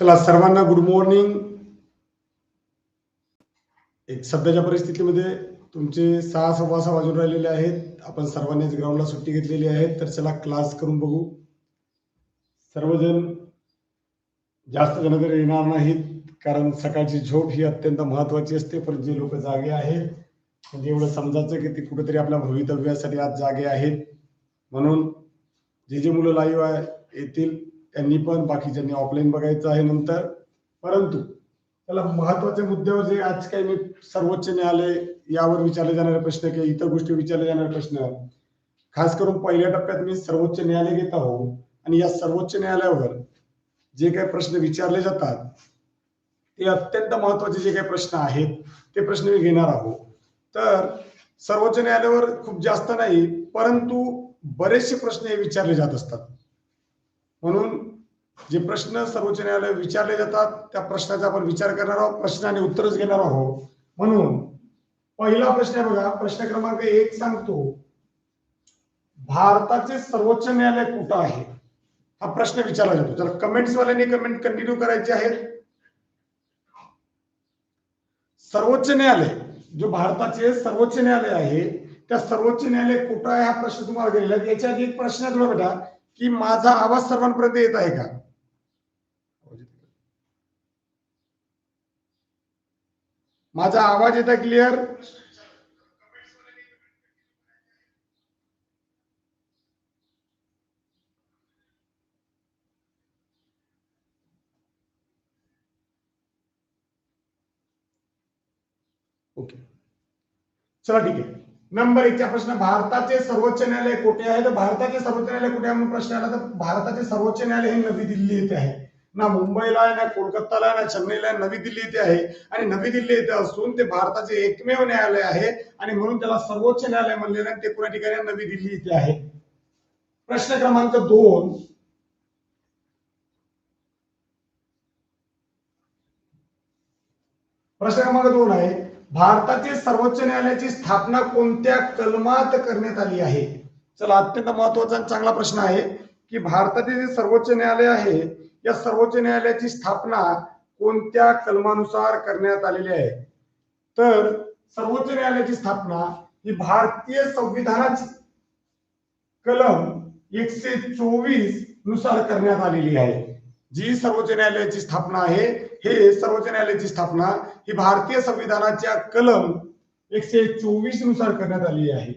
चला सर्वांना good morning एक सध्याच्या परिस्थितीमध्ये तुमचे सहा सव्वा सहा वाजून राहिलेले आहेत. आपण सर्वांनीच ग्राउंडला सुट्टी घेतलेली आहे. तर चला क्लास करून बघू. सर्वजण जास्त जण तर येणार नाहीत कारण सकाळची झोप ही अत्यंत महत्वाची असते. पण जे लोक जागे आहेत म्हणजे एवढं समजायचं की ते कुठेतरी आपल्या भवितव्यासाठी आज जागे आहेत. म्हणून जे जे मुलं लाईव्ह आहे येतील. त्यांनी पण बाकीच्यांनी ऑफलाईन बघायचं आहे नंतर. परंतु त्याला महत्त्वाच्या मुद्द्यावर जे आज काही मी सर्वोच्च न्यायालय यावर विचारले जाणारे प्रश्न किंवा इतर गोष्टी विचारले जाणारे प्रश्न खास करून पहिल्या टप्प्यात मी सर्वोच्च न्यायालय घेत आहो आणि या सर्वोच्च न्यायालयावर जे काही प्रश्न विचारले जातात ते अत्यंत महत्त्वाचे जे काही प्रश्न आहेत ते प्रश्न मी घेणार आहोत. तर सर्वोच्च न्यायालयावर खूप जास्त नाही परंतु बरेचसे प्रश्न हे विचारले जात असतात. म्हणून जे प्रश्न सर्वोच्च न्यायालय विचारले जातात त्या प्रश्नाचा आपण विचार करणार आहोत प्रश्न आणि उत्तरच घेणार आहोत. म्हणून पहिला प्रश्न आहे बघा प्रश्न क्रमांक एक सांगतो. भारताचे सर्वोच्च न्यायालय कुठं आहे? हा प्रश्न विचारला जातो. त्याला कमेंट्स वाल्यांनी कमेंट कंटिन्यू करायचे आहेत. सर्वोच्च न्यायालय जो भारताचे सर्वोच्च न्यायालय आहे त्या सर्वोच्च न्यायालय कुठं आहे हा प्रश्न तुम्हाला गेलेला आहे. याच्या आधी एक प्रश्न आहे तुला बेटा की माझा आवाज सर्वांपर्यंत येत आहे का? माझा आवाज़ येत आहे क्लिअर ओके चला ठीक आहे. नंबर एकचा प्रश्न भारताचे सर्वोच्च न्यायालय कुठे आहे? तर भारताचे सर्वोच्च न्यायालय कुठे आहे? म्हणून प्रश्न आला तर भारताचे सर्वोच्च न्यायालय हे नवी दिल्ली येथे आहे. ना मुंबईला आहे ना कोलकाताला आहे ना चेन्नईला आहे, नवी दिल्ली येथे आहे. आणि नवी दिल्ली येथे असून ते भारताचे एकमेव न्यायालय आहे आणि म्हणून त्याला सर्वोच्च न्यायालय म्हणलेलं आहे ते पुण्या ठिकाणी नवी दिल्ली येथे आहे. प्रश्न क्रमांक दोन. प्रश्न क्रमांक दोन आहे भारताचे सर्वोच्च न्यायालयाची स्थापना कोणत्या कलमात करण्यात आली आहे? चला अत्यंत महत्त्वाचा चांगला प्रश्न आहे की भारताचे जे सर्वोच्च न्यायालय आहे या सर्वोच्च न्यायालयाची स्थापना कोणत्या कलमानुसार करण्यात आलेली आहे? तर सर्वोच्च न्यायालयाची स्थापना ही भारतीय संविधानाची कलम एकशे चोवीसनुसार करण्यात आलेली आहे. जी सर्वोच्च न्यायालयाची स्थापना आहे हे सर्वोच्च न्यायालयाची स्थापना ही भारतीय संविधानाच्या कलम एकशे चोवीसनुसार करण्यात आली आहे.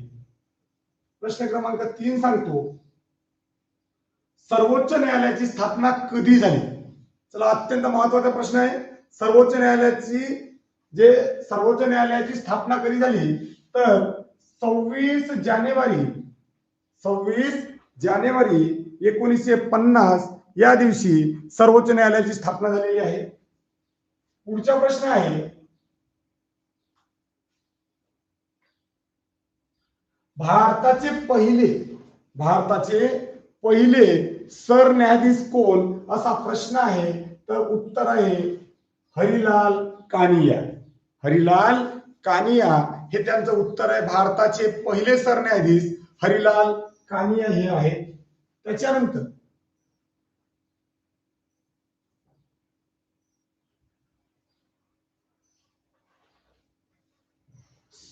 प्रश्न क्रमांक तीन सांगतो सर्वोच्च न्यायालयाची स्थापना कधी झाली? चला अत्यंत महत्त्वाचा प्रश्न आहे. सर्वोच्च न्यायालयाची जे सर्वोच्च न्यायालयाची स्थापना कधी झाली? तर सव्वीस जानेवारी सव्वीस जानेवारी एकोणीसशे पन्नास या दिवशी सर्वोच्च न्यायालयाची स्थापना झालेली आहे. पुढचा प्रश्न आहे. भारताचे पहिले भारताचे पहिले सरन्यायाधीश कोण असा प्रश्न आहे तर उत्तर आहे हरिलाल कानिया. हरिलाल कानिया हे त्यांचं उत्तर आहे. भारताचे पहिले सरन्यायाधीश हरिलाल कानिया हे आहे त्याच्यानंतर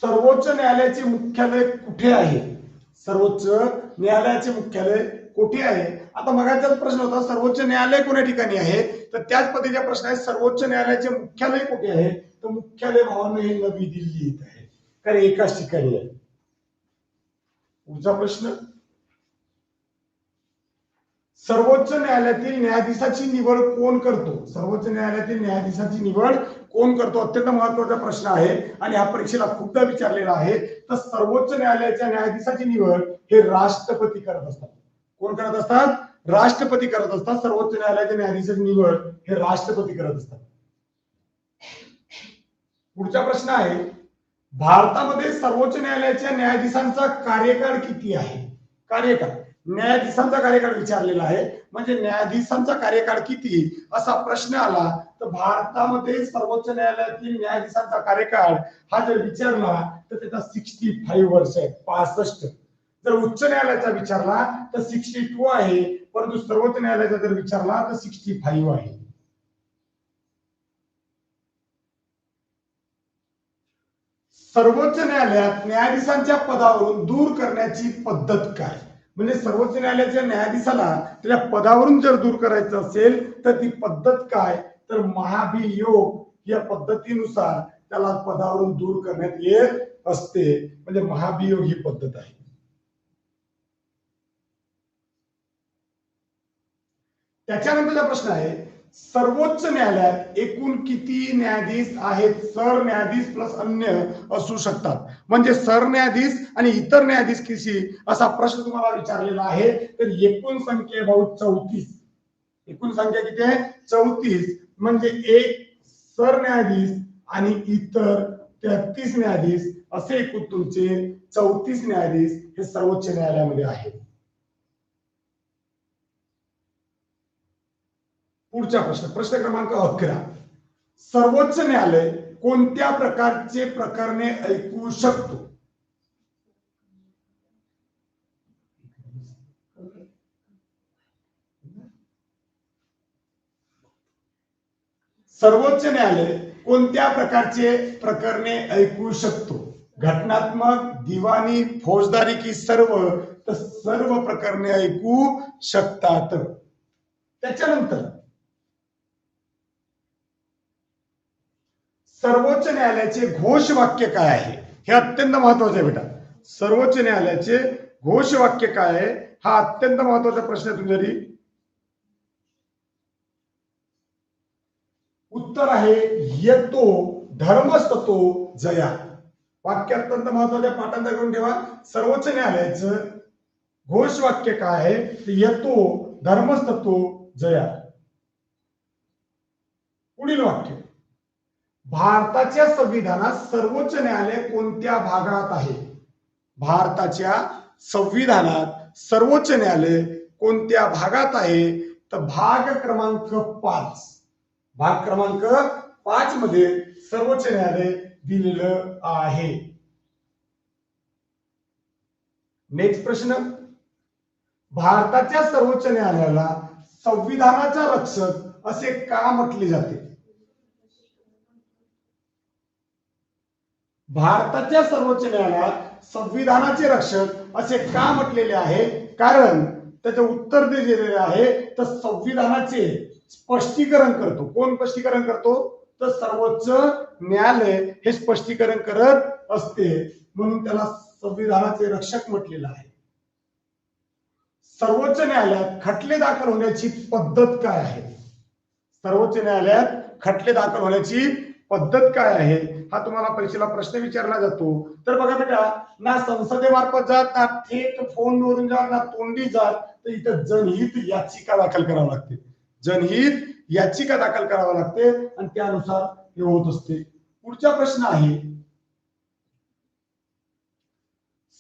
सर्वोच्च न्यायालयाचे मुख्यालय कुठे आहे? सर्वोच्च न्यायालयाचे मुख्यालय कुठे आहे? आता मगाचाच प्रश्न होता सर्वोच्च न्यायालय कोण्या ठिकाणी आहे? तर त्याच पद्धतीचा प्रश्न आहे सर्वोच्च न्यायालयाचे मुख्यालय कुठे आहे? तर मुख्यालय भवन हे नवी दिल्ली येत आहे. कारण एकाच ठिकाणी आहे. पुढचा प्रश्न. सर्वोच्च न्यायालयातील न्यायाधीशाची निवड कोण करतो? सर्वोच्च न्यायालयातील न्यायाधीशाची निवड कोण करतो? अत्यंत महत्त्वाचा प्रश्न आहे आणि हा परीक्षेला खूपदा विचारलेला आहे. तर सर्वोच्च न्यायालयाच्या न्यायाधीशाची निवड हे राष्ट्रपती करत असतात. कोण करत असतात? राष्ट्रपती करत असतात. सर्वोच्च न्यायालयाच्या न्यायाधीशाची निवड हे राष्ट्रपती करत असतात. पुढचा प्रश्न आहे भारतामध्ये सर्वोच्च न्यायालयाच्या न्यायाधीशांचा कार्यकाळ किती आहे? कार्यकाळ. न्यायाधीशांचा कार्यकाळ विचारलेला आहे. म्हणजे न्यायाधीशांचा कार्यकाळ किती? असा प्रश्न आला तर भारतामध्ये सर्वोच्च न्यायालयातील न्यायाधीशांचा कार्यकाळ हा जर विचारला तर त्याचा सिक्स्टी फाईव्ह वर्ष आहे पासष्ट. जर उच्च न्यायालयाचा विचारला तर सिक्स्टी टू आहे. परंतु सर्वोच्च न्यायालयाचा जर विचारला तर सिक्स्टी फाईव्ह आहे. सर्वोच्च न्यायालयात न्यायाधीशांच्या पदावरून दूर करण्याची पद्धत काय? म्हणजे सर्वोच्च न्यायालयाच्या न्यायाधीशाला त्याच्या पदावरून जर दूर करायचं असेल तर ती पद्धत काय? तर महाभियोग या पद्धतीनुसार त्याला पदावरून दूर करण्यात येत असते. म्हणजे महाभियोग ही पद्धत आहे. त्याच्यानंतरचा प्रश्न आहे सर्वोच्च न्यायालयात एकूण किती न्यायाधीश आहेत? सरन्यायाधीश प्लस अन्य असू शकतात. म्हणजे सरन्यायाधीश आणि इतर न्यायाधीश किती असा प्रश्न तुम्हाला विचारलेला आहे तर एकूण संख्या भाऊ चौतीस. एकूण संख्या किती आहे? चौतीस. म्हणजे एक सरन्यायाधीश आणि इतर तेहतीस न्यायाधीश असे एकूण तुमचे चौतीस न्यायाधीश हे सर्वोच्च न्यायालयामध्ये आहेत. पुढचा प्रश्न प्रश्न क्रमांक अकरा. सर्वोच्च न्यायालय कोणत्या प्रकारचे प्रकरणे ऐकू शकतो? सर्वोच्च न्यायालय कोणत्या प्रकारचे प्रकरणे ऐकू शकतो? घटनात्मक दिवाणी फौजदारी की सर्व तर सर्व प्रकरणे ऐकू शकतात. त्याच्यानंतर सर्वोच्च न्यायालयाचे घोष वाक्य काय आहे? हे अत्यंत महत्वाचं आहे बेटा. सर्वोच्च न्यायालयाचे घोष वाक्य काय आहे? हा अत्यंत महत्त्वाचा प्रश्न आहे तुमच्यासाठी. उत्तर आहे येतो धर्मस्ततो जया. वाक्य अत्यंत महत्त्वाचे पाठांतर करून ठेवा. सर्वोच्च न्यायालयाचं घोष वाक्य काय आहे? ते येतो धर्मस्ततो जया. पुढील वाक्य. भारताच्या संविधानात सर्वोच्च न्यायालय कोणत्या भागात आहे? भारताच्या संविधानात सर्वोच्च न्यायालय कोणत्या भागात आहे? तर भाग क्रमांक पाच. भाग क्रमांक पाच मध्ये सर्वोच्च न्यायालय दिलेलं आहे. नेक्स्ट प्रश्न. भारताच्या सर्वोच्च न्यायालयाला संविधानाचा रक्षक असे का म्हटले जाते? भारताच्या सर्वोच्च न्यायालयात संविधानाचे रक्षक असे का म्हटलेले आहे? कारण त्याचं उत्तर दिलेले आहे तर संविधानाचे स्पष्टीकरण करतो. कोण स्पष्टीकरण करतो? तर सर्वोच्च न्यायालय हे स्पष्टीकरण करत असते. म्हणून त्याला संविधानाचे रक्षक म्हटलेलं आहे. सर्वोच्च न्यायालयात खटले दाखल होण्याची पद्धत काय आहे? सर्वोच्च न्यायालयात खटले दाखल होण्याची पद्धत काय आहे? हा तुम्हाला परीक्षेला प्रश्न विचारला जातो. तर बघा बेटा ना संसदेमार्फत जात ना थेट फोनवरून जा ना तोंडी जात तर इथं जनहित याचिका दाखल करावी लागते. जनहित याचिका दाखल करावी लागते आणि त्यानुसार हे होत असते. पुढचा प्रश्न आहे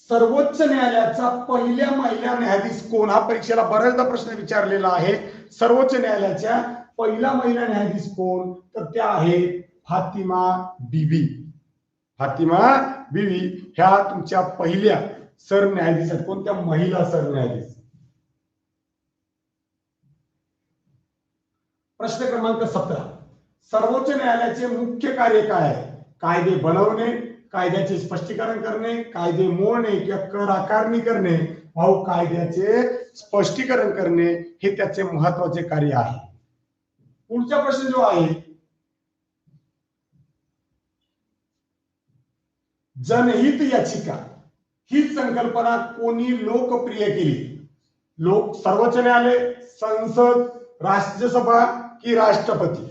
सर्वोच्च न्यायालयाचा पहिल्या महिला न्यायाधीश कोण? हा परीक्षेला बऱ्याचदा प्रश्न विचारलेला आहे. सर्वोच्च न्यायालयाच्या पहिला महिला न्यायाधीश कोण? तर त्या आहेत फातिमा बीबी फातिमा बीबी ह्या तुमच्या पहिल्या सरन्यायाधीश आहेत. कोणत्या महिला सरन्यायाधीश? प्रश्न क्रमांक सतरा. सर्वोच्च न्यायालयाचे मुख्य कार्य काय आहे? कायदे बनवणे कायद्याचे स्पष्टीकरण करणे कायदे मोडणे किंवा कर आकारणी करणे भाऊ कायद्याचे स्पष्टीकरण करणे हे त्याचे महत्त्वाचे कार्य आहे. पुढचा प्रश्न जो आहे जनहित याचिका. ही संकल्पना कोणी लोकप्रिय केली? लोक सर्वोच्च न्यायालय संसद राज्यसभा की राष्ट्रपती?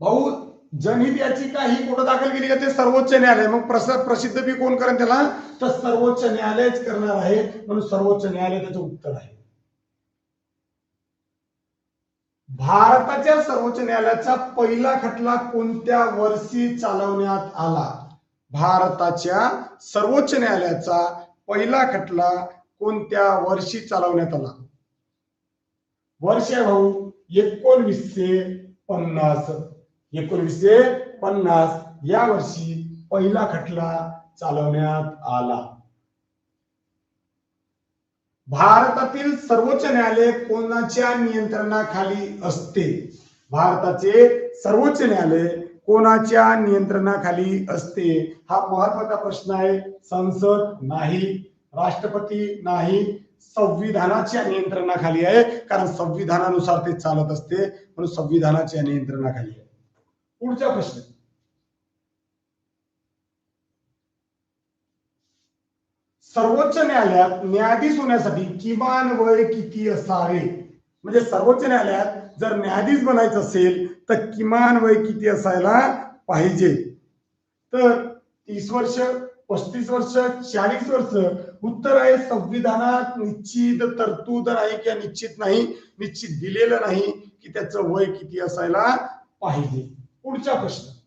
भाऊ जनहित याचिका ही कुठं दाखल केली जाते सर्वोच्च न्यायालय. मग प्रस- प्रसिद्ध बी कोण करेन त्याला? तर सर्वोच्च न्यायालयच करणार आहे. म्हणून सर्वोच्च न्यायालय त्याचं उत्तर आहे. भारताच्या सर्वोच्च न्यायालयाचा पहिला खटला कोणत्या वर्षी चालवण्यात आला? भारताच्या सर्वोच्च न्यायालयाचा पहिला खटला कोणत्या वर्षी चालवण्यात आला? वर्ष आहे भाऊ एकोणवीसशे पन्नास. एकोणवीसशे पन्नास या वर्षी पहिला खटला चालवण्यात आला. भारतातील सर्वोच्च न्यायालय कोणाच्या नियंत्रणाखाली असते? भारताचे सर्वोच्च न्यायालय कोणाच्या नियंत्रणाखाली असते? हा महत्त्वाचा प्रश्न आहे. संसद नाही राष्ट्रपती नाही संविधानाच्या नियंत्रणाखाली आहे. कारण संविधानानुसार ते चालत असते म्हणून संविधानाच्या नियंत्रणाखाली आहे. पुढचा प्रश्न. सर्वोच्च न्यायालयात न्यायाधीश होण्यासाठी किमान वय किती असावे? म्हणजे सर्वोच्च न्यायालयात जर न्यायाधीश बनायचं असेल तर किमान वय किती असायला पाहिजे? तर तीस वर्ष पस्तीस वर्ष चाळीस वर्ष उत्तर आहे संविधानात निश्चित तरतूद नाही किंवा निश्चित नाही निश्चित दिलेलं नाही की त्याचं वय किती असायला पाहिजे. पुढचा प्रश्न.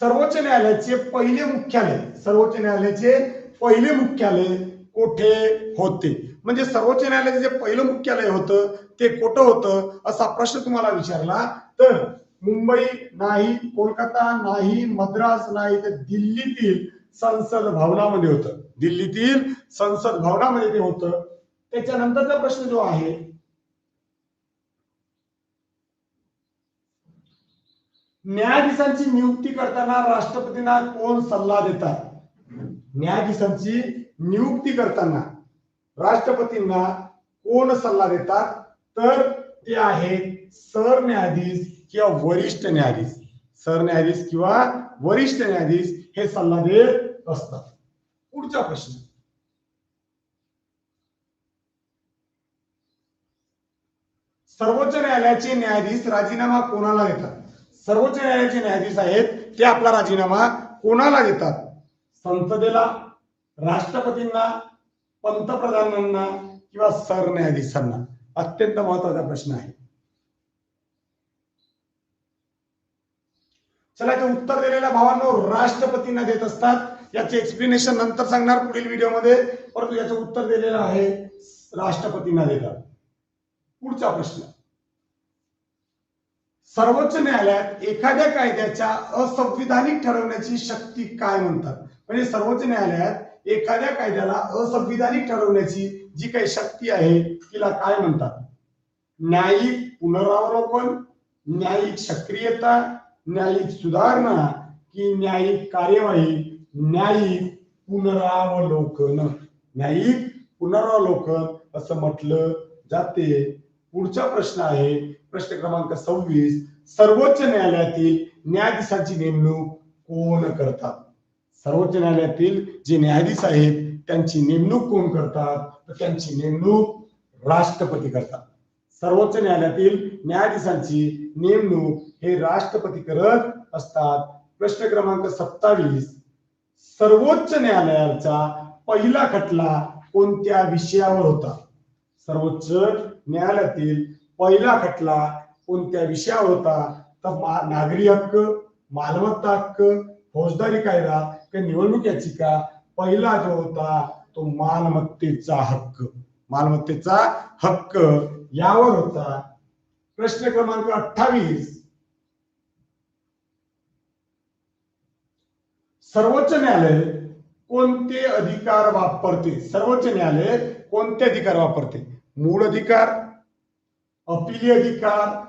सर्वोच्च न्यायालयाचे पहिले मुख्यालय सर्वोच्च न्यायालयाचे पहिले मुख्यालय कोठे होते? म्हणजे सर्वोच्च न्यायालयाचे जे पहिलं मुख्यालय होतं ते कुठं होतं असा प्रश्न तुम्हाला विचारला तर मुंबई नाही कोलकाता नाही मद्रास नाही तर दिल्लीतील संसद भवनामध्ये होतं. दिल्लीतील संसद भवनामध्ये ते होतं. त्याच्यानंतरचा प्रश्न जो आहे न्यायाधीशांची नियुक्ती करताना राष्ट्रपतींना कोण सल्ला देतात? न्यायाधीशांची नियुक्ती करताना राष्ट्रपतींना कोण सल्ला देतात? तर ते आहेत सरन्यायाधीश किंवा वरिष्ठ न्यायाधीश. सरन्यायाधीश किंवा वरिष्ठ न्यायाधीश हे सल्ला देत असतात. पुढचा प्रश्न. सर्वोच्च न्यायालयाचे न्यायाधीश राजीनामा कोणाला देतात? सर्वोच्च न्यायालयाचे न्यायाधीश आहेत ते आपला राजीनामा कोणाला देतात? संसदेला राष्ट्रपतींना पंतप्रधानांना किंवा सरन्यायाधीशांना? अत्यंत महत्त्वाचा प्रश्न आहे. चला ते उत्तर दिलेल्या भावांनो राष्ट्रपतींना देत असतात. याचे एक्सप्लेनेशन नंतर सांगणार पुढील व्हिडिओमध्ये. परंतु याचं उत्तर दिलेलं आहे राष्ट्रपतींना देतात. पुढचा प्रश्न. सर्वोच्च न्यायालयात एखाद्या कायद्याच्या असंविधानिक ठरवण्याची शक्ती काय म्हणतात? म्हणजे सर्वोच्च न्यायालयात एखाद्या कायद्याला असंविधानिक ठरवण्याची जी काही शक्ती आहे तिला काय म्हणतात? न्यायिक पुनरावलोकन न्यायिक सक्रियता न्यायिक सुधारणा की न्यायिक कार्यवाही न्यायिक पुनरावलोकन. न्यायिक पुनरावलोकन असं म्हटलं जाते. पुढचा प्रश्न आहे प्रश्न क्रमांक सव्वीस सर्वोच्च न्यायालयातील न्यायाधीशांची नेमणूक कोण करतात? सर्वोच्च न्यायालयातील जे न्यायाधीश आहेत त्यांची नेमणूक कोण करतात? तर त्यांची नेमणूक राष्ट्रपती करतात. सर्वोच्च न्यायालयातील न्यायाधीशांची नेमणूक हे राष्ट्रपती करत असतात. प्रश्न क्रमांक सत्तावीस सर्वोच्च न्यायालयाचा पहिला खटला कोणत्या विषयावर होता? सर्वोच्च न्यायालयातील पहिला खटला कोणत्या विषयावर होता? तर नागरी हक्क मालमत्ता हक्क फौजदारी कायदा किंवा निवडणूक याचिका? पहिला जो होता तो मालमत्तेचा हक्क. मालमत्तेचा हक्क यावर होता. प्रश्न क्रमांक अठ्ठावीस. सर्वोच्च न्यायालय कोणते अधिकार वापरते? सर्वोच्च न्यायालय कोणते अधिकार वापरते? मूळ अधिकार अपिली अधिकार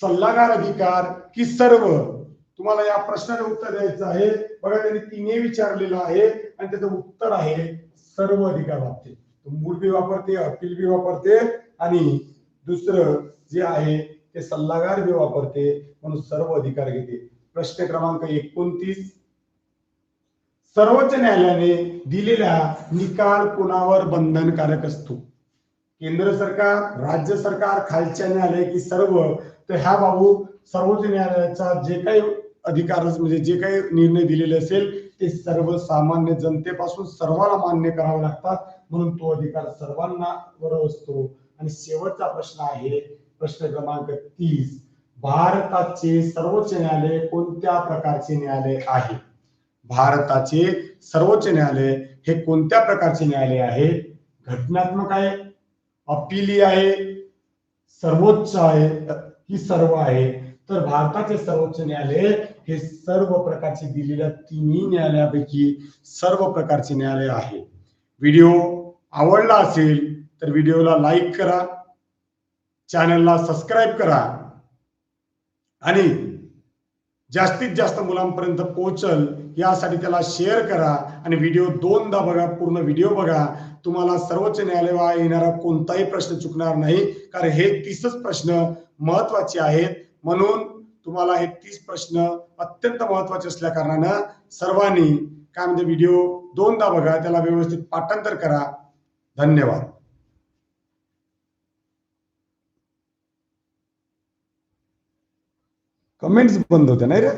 सल्लागार अधिकार की सर्व? तुम्हाला या प्रश्नाला उत्तर द्यायचं आहे. बघा त्यांनी तिने विचारलेलं आहे आणि त्याचं उत्तर आहे सर्व अधिकार वापरते मूळ बी वापरते अपील बी वापरते आणि दुसरं जे आहे ते सल्लागार बी वापरते म्हणून सर्व अधिकार घेते. प्रश्न क्रमांक एकोणतीस. सर्वोच्च न्यायालयाने दिलेला निकाल कोणावर बंधनकारक असतो? केंद्र सरकार राज्य सरकार खालच्या न्यायालय की सर्व तर ह्या बाबू सर्वोच्च न्यायालयाचा जे काही अधिकार म्हणजे जे काही निर्णय दिलेले असेल ते सर्वसामान्य जनतेपासून सर्वांना मान्य करावे लागतात. म्हणून तो अधिकार सर्वांना वर असतो आणि शेवटचा प्रश्न आहे प्रश्न क्रमांक तीस. भारताचे सर्वोच्च न्यायालय कोणत्या प्रकारचे न्यायालय आहे? भारताचे सर्वोच्च न्यायालय हे कोणत्या प्रकारचे न्यायालय आहे? घटनात्मक आहे अपिली आहे सर्वोच्च आहे ही सर्व आहे. तर भारताचे सर्वोच्च न्यायालय हे सर्व प्रकारचे दिलेल्या तिन्ही न्यायालयापैकी सर्व प्रकारचे न्यायालय आहे. व्हिडिओ आवडला असेल तर व्हिडिओला लाईक करा चॅनलला सबस्क्राईब करा आणि जास्तीत जास्त मुलांपर्यंत पोहोचल यासाठी त्याला शेअर करा आणि व्हिडिओ दोनदा बघा पूर्ण व्हिडिओ बघा. तुम्हाला सर्वोच्च न्यायालयावर येणारा कोणताही प्रश्न चुकणार नाही. कारण हे तीसच प्रश्न महत्त्वाचे आहेत. म्हणून तुम्हाला हे तीस प्रश्न अत्यंत महत्त्वाचे असल्या कारणानं सर्वांनी काय म्हणजे व्हिडिओ दोनदा बघा त्याला व्यवस्थित पाठांतर करा. धन्यवाद. कमेंट्स बंद होत्या नाही रे?